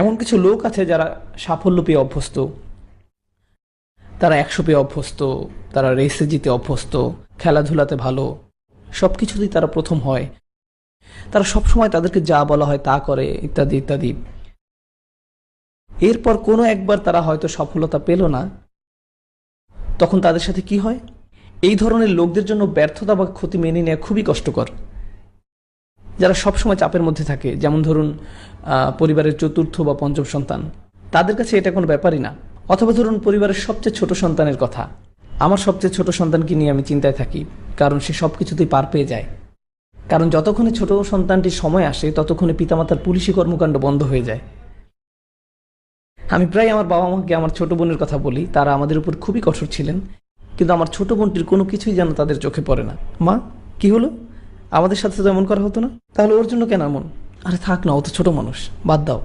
এমন কিছু লোক আছে যারা সাফল্য পেয়ে অভ্যস্ত। তারা একশো পেয়ে অভ্যস্ত, তারা রেসে জিতে অভ্যস্ত, খেলাধুলাতে ভালো সব কিছুতেই তারা প্রথম হয়। তারা সবসময় তাদেরকে যা বলা হয় তা করে, ইত্যাদি ইত্যাদি। এরপর কোনো একবার তারা হয়তো সফলতা পেল না। তখন তাদের সাথে কি হয়? এই ধরনের লোকদের জন্য ব্যর্থতা বা ক্ষতি মেনে নেওয়া খুবই কষ্টকর। যারা সবসময় চাপের মধ্যে থাকে, যেমন ধরুন পরিবারের চতুর্থ বা পঞ্চম সন্তান, তাদের কাছে এটা কোনো ব্যাপারই না। অথবা ধরুন, পরিবারের সবচেয়ে ছোট সন্তানের কথা। আমার সবচেয়ে ছোট সন্তানকে নিয়ে আমি চিন্তায় থাকি, কারণ সে সব কিছুতেই পার পেয়ে যায়। কারণ যতক্ষণে ছোট সন্তানটির সময় আসে, ততক্ষণে পিতামাতার পুলিশি কর্মকাণ্ড বন্ধ হয়ে যায়। আমি প্রায় আমার বাবা মাকে আমার ছোট বোনের কথা বলি, তারা আমাদের উপর খুবই কঠোর ছিলেন, কিন্তু আমার ছোট বোনটির কোনো কিছুই যেন তাদের চোখে পড়ে না। মা, কি হলো? আমাদের সাথে তো এমন করা হতো না। তাহলে ওর জন্য কেন এমন? আরে থাক না, ও তো ছোট মানুষ। বাদ দাও।